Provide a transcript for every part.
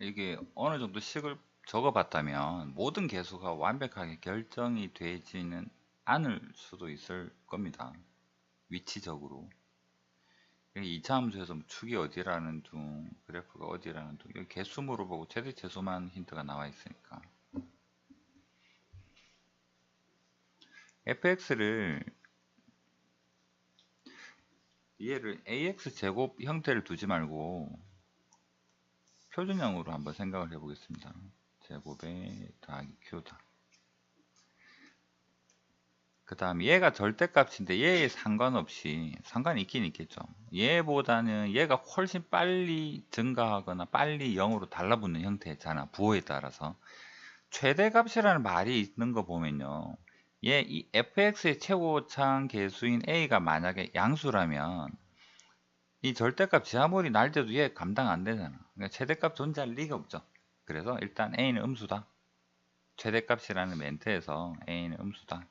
이게 어느 정도 식을 적어봤다면 모든 개수가 완벽하게 결정이 되지는 않을 수도 있을 겁니다. 위치적으로. 2차 함수에서 뭐 축이 어디라는 둥, 그래프가 어디라는 둥, 개수 물어보고 최대 최소만 힌트가 나와 있으니까. fx를 얘를 ax 제곱 형태를 두지 말고 표준형으로 한번 생각을 해 보겠습니다. 제곱에 더하기 q다. 그 다음 얘가 절대값인데 얘에 상관없이 상관이 있긴 있겠죠. 얘보다는 얘가 훨씬 빨리 증가하거나 빨리 0으로 달라붙는 형태잖아. 부호에 따라서. 최대값이라는 말이 있는 거 보면요. 얘 이 fx의 최고창 개수인 a가 만약에 양수라면 이 절대값 지하물이 날 때도 얘 감당 안 되잖아. 그러니까 최대값 존재할 리가 없죠. 그래서 일단 a는 음수다. 최대값이라는 멘트에서 a는 음수다.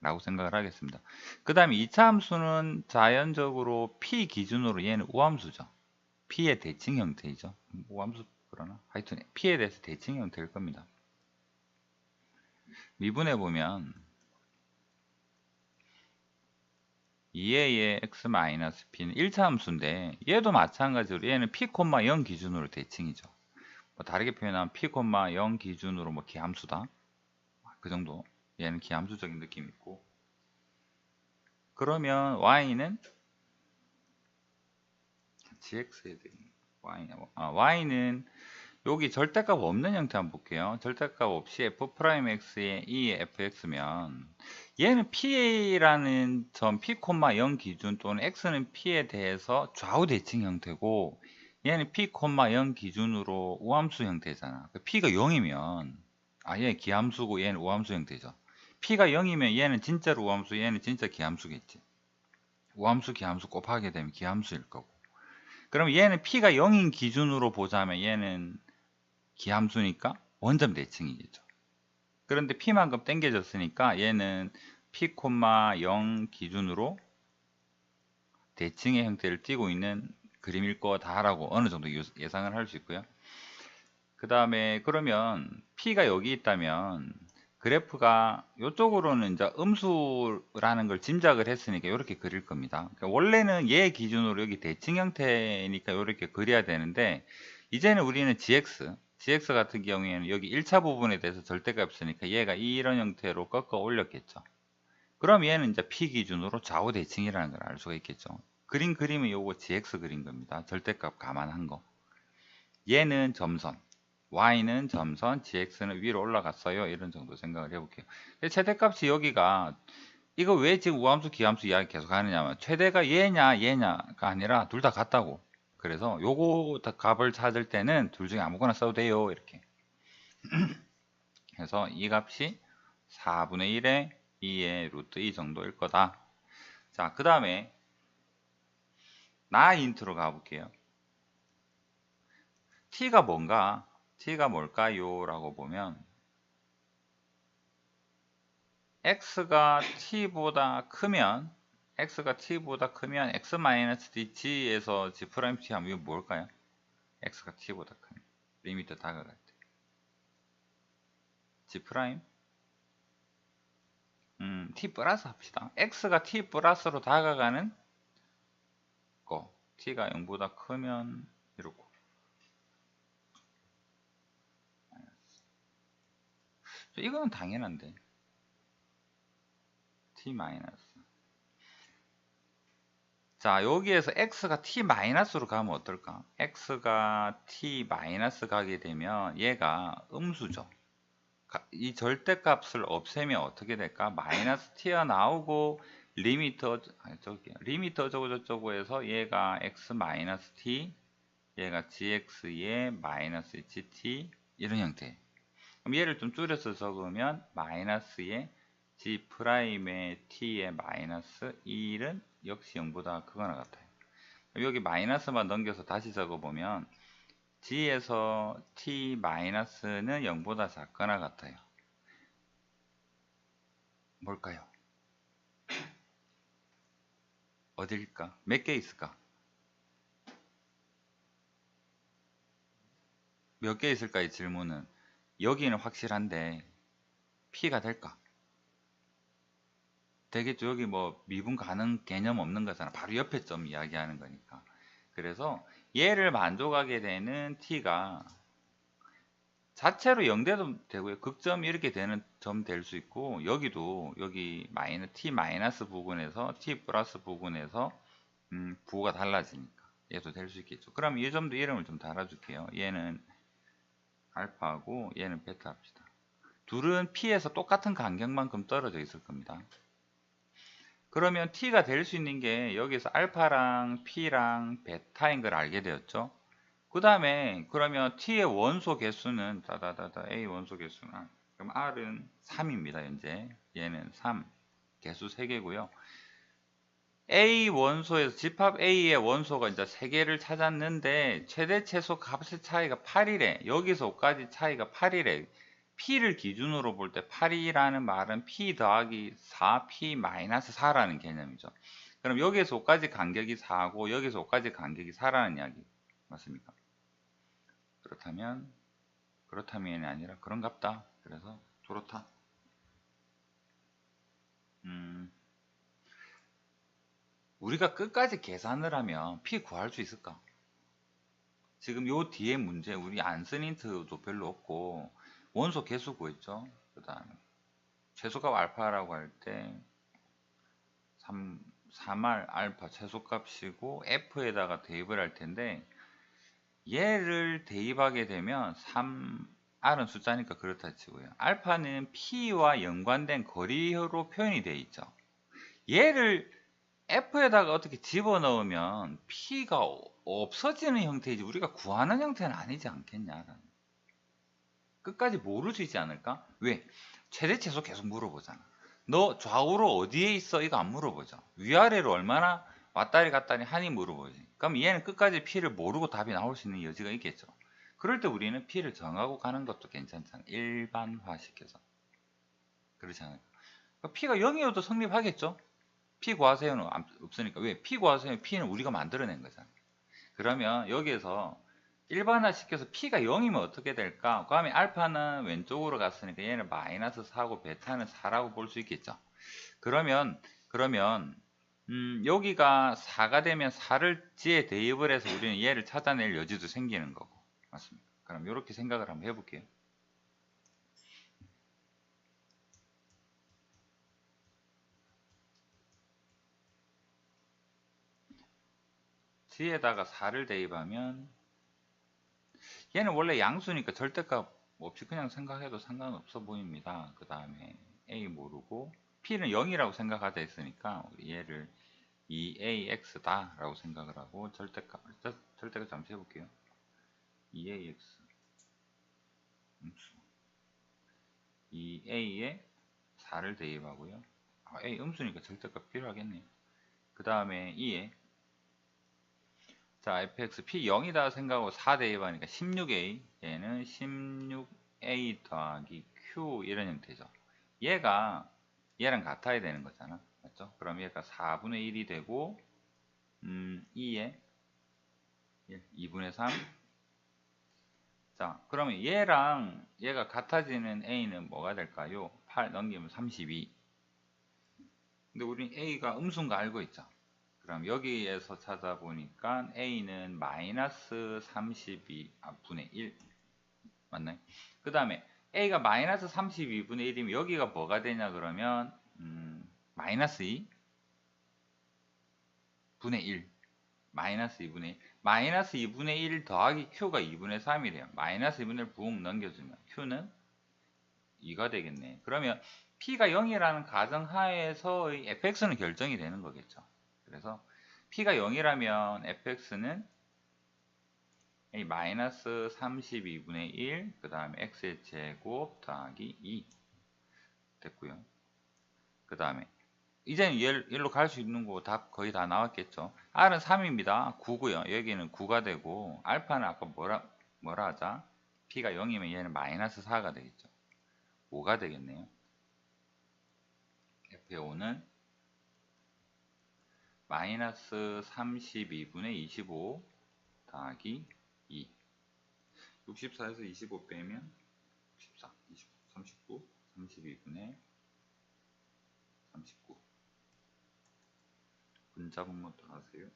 라고 생각을 하겠습니다. 그 다음에 2차 함수는 자연적으로 p 기준으로 얘는 우함수죠. p의 대칭 형태이죠. 우함수 그러나 하여튼 p에 대해서 대칭 형태일 겁니다. 미분해 보면 2a의 x-p는 1차 함수인데 얘도 마찬가지로 얘는 p,0 기준으로 대칭이죠. 뭐 다르게 표현하면 p,0 기준으로 뭐 기함수다. 그 정도. 얘는 기함수적인 느낌이 있고. 그러면 y는 gx에 대해 y는 여기 절대값 없는 형태 한번 볼게요. 절대값 없이 f'x의 e fx면 얘는 p라는 점 p, 0 기준 또는 x는 p에 대해서 좌우 대칭 형태고 얘는 p, 0 기준으로 우함수 형태잖아. p가 0이면 아얘 기함수고 얘는 우함수 형태죠. p가 0이면 얘는 진짜로 우함수 얘는 진짜 기함수겠지. 우함수 기함수 곱하게 되면 기함수일 거고. 그럼 얘는 p가 0인 기준으로 보자면 얘는 기함수니까 원점 대칭이겠죠. 그런데 p만큼 땡겨졌으니까 얘는 p, 0 기준으로 대칭의 형태를 띠고 있는 그림일 거다라고 어느 정도 예상을 할 수 있고요. 그 다음에 그러면 p가 여기 있다면 그래프가 이쪽으로는 이제 음수라는 걸 짐작을 했으니까 이렇게 그릴 겁니다. 그러니까 원래는 얘 기준으로 여기 대칭 형태니까 이렇게 그려야 되는데 이제는 우리는 gx gx 같은 경우에는 여기 1차 부분에 대해서 절대값 있으니까 얘가 이런 형태로 꺾어 올렸겠죠. 그럼 얘는 이제 p 기준으로 좌우 대칭이라는 걸 알 수가 있겠죠. 그린 그림은 요거 gx 그린 겁니다. 절대값 감안한 거. 얘는 점선, y는 점선, gx는 위로 올라갔어요. 이런 정도 생각을 해볼게요. 최대값이 여기가 이거 왜 지금 우함수, 기함수 이야기 계속 하느냐면 최대가 얘냐, 얘냐가 아니라 둘 다 같다고. 그래서 요거 값을 찾을 때는 둘 중에 아무거나 써도 돼요. 이렇게. 그래서 이 값이 4분의 1에 2의 루트 2 정도일 거다. 자, 그 다음에 나 인트로 가볼게요. t가 뭔가, t가 뭘까요? 라고 보면 x가 t보다 크면 x가 t보다 크면 x-dg에서 g 프라임 t 하면 이거 뭘까요? x가 t보다 크면. 리미트 다가갈 때. G 음, t 플러스 합시다. x가 t 플러스로 다가가는 거. T가 0보다 크면 이렇고. 이거는 당연한데. T 마이너스 자 여기에서 x가 t 마이너스로 가면 어떨까? x가 t 가게 되면 얘가 음수죠. 이 절대값을 없애면 어떻게 될까? 마이너스 t가 나오고 리미터 저기 리미터 어쩌고 저쩌고 해서 얘가 x 마이너스 t 얘가 gx의 마이너스 ht 이런 형태. 그럼 얘를 좀 줄여서 적으면 마이너스의 g 프라임의 t의 마이너스 1은 역시 0보다 크거나 같아요. 여기 마이너스만 넘겨서 다시 적어보면 g에서 t 마이너스는 0보다 작거나 같아요. 뭘까요? 어딜까? 몇 개 있을까? 몇 개 있을까 이 질문은 여기는 확실한데 P가 될까? 되겠죠. 여기 뭐 미분 가능 개념 없는 거잖아. 바로 옆에 점 이야기하는 거니까. 그래서 얘를 만족하게 되는 t가 자체로 0대도 되고요. 극점 이렇게 되는 점 될 수 있고 여기도 여기 마이너 t 마이너스 부분에서 t 플러스 부분에서 음, 부호가 달라지니까 얘도 될 수 있겠죠. 그럼 이 점도 이름을 좀 달아줄게요. 얘는 알파하고 얘는 베타 합시다. 둘은 p에서 똑같은 간격만큼 떨어져 있을 겁니다. 그러면 t가 될 수 있는 게 여기서 알파랑 p랑 베타인 걸 알게 되었죠. 그 다음에 그러면 t의 원소 개수는 다다다다 a 원소 개수는 그럼 r은 3입니다. 현재 얘는 3 개수 3개고요. a 원소에서 집합 a의 원소가 이제 3개를 찾았는데 최대 최소 값의 차이가 8이래. 여기서 5까지 차이가 8이래. P를 기준으로 볼 때 8이라는 말은 P 더하기 4, P 마이너스 4라는 개념이죠. 그럼 여기에서 5까지 간격이 4고 여기서 5까지 간격이 4라는 이야기 맞습니까? 그렇다면 그렇다면이 아니라 그런갑다. 그래서 그렇다. 음, 우리가 끝까지 계산을 하면 P 구할 수 있을까? 지금 요 뒤에 문제 우리 안 쓴 힌트도 별로 없고 원소 개수 구했죠. 그 다음에 최소값 알파라고 할 때 3, 3R 알파 최소값이고 F에다가 대입을 할 텐데 얘를 대입하게 되면 3R은 숫자니까 그렇다 치고요. 알파는 P와 연관된 거리로 표현이 되어 있죠. 얘를 F에다가 어떻게 집어넣으면 P가 없어지는 형태이지 우리가 구하는 형태는 아니지 않겠냐라는 끝까지 있지 않을까? 왜? 최대 최소 계속 물어보잖아. 너 좌우로 어디에 있어? 이거 안 물어보죠. 위아래로 얼마나 왔다리 갔다리 하니 물어보지. 그럼 얘는 끝까지 P를 모르고 답이 나올 수 있는 여지가 있겠죠. 그럴 때 우리는 P를 정하고 가는 것도 괜찮잖아. 일반화시켜서. 그렇지? 그러니까 P가 0이어도 성립하겠죠? P 구하세요는 없으니까. 왜? P 구하세요. P는 우리가 만들어낸 거잖아. 그러면 여기에서 일반화 시켜서 P가 0이면 어떻게 될까? 그다음에 알파는 왼쪽으로 갔으니까 얘는 마이너스 4고 베타는 4라고 볼 수 있겠죠. 그러면 그러면 음, 여기가 4가 되면 4를 지에 대입을 해서 우리는 얘를 찾아낼 여지도 생기는 거고 맞습니다. 그럼 이렇게 생각을 한번 해볼게요. 지에다가 4를 대입하면 얘는 원래 양수니까 절대값 없이 그냥 생각해도 상관없어 보입니다. 그 다음에 a 모르고 p는 0이라고 생각하자 했으니까 얘를 2ax다 라고 생각을 하고 절대값 절대값 잠시 해볼게요. 2ax 음수 2a에 4를 대입하고요. 아, a 음수니까 절대값 필요하겠네요. 그 다음에 2에 자, fx p0이다 생각하고 4 대입하니까 16a 얘는 16a 더하기 q 이런 형태죠. 얘가 얘랑 같아야 되는 거잖아. 맞죠? 그럼 얘가 4분의 1이 되고 음, 2에 2분의 3 자, 그러면 얘랑 얘가 같아지는 a는 뭐가 될까요? 8 넘기면 32 근데 우리 a가 음수인 거 알고 있죠? 그럼 여기에서 찾아보니까 a는 마이너스 32 아, 분의 1 맞나요? 그 다음에 a가 마이너스 32분의 1이면 여기가 뭐가 되냐 그러면 음, 마이너스 2 분의 1 마이너스 2분의 1 마이너스 2분의 1 더하기 q가 2분의 3이래요. 마이너스 2분의 1 부응 넘겨주면 q는 2가 되겠네. 그러면 p가 0이라는 가정하에서의 fx는 결정이 되는 거겠죠 그래서 p가 0이라면 fx는 마이너스 32분의 1, 그 다음에 x의 제곱 더하기 2 됐고요. 그 다음에 이제는 1로 갈 수 있는 거 답 거의 다 나왔겠죠. r은 3입니다. 9고요. 여기는 9가 되고 알파는 아까 뭐라 뭐라 하자? p가 0이면 얘는 마이너스 4가 되겠죠. 5가 되겠네요. f의 5는 마이너스 32분의 25 더하기 2 64에서 25 빼면 64, 20, 39, 32분의 39 분자분모 다 하세요.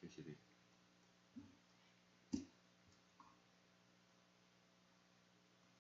71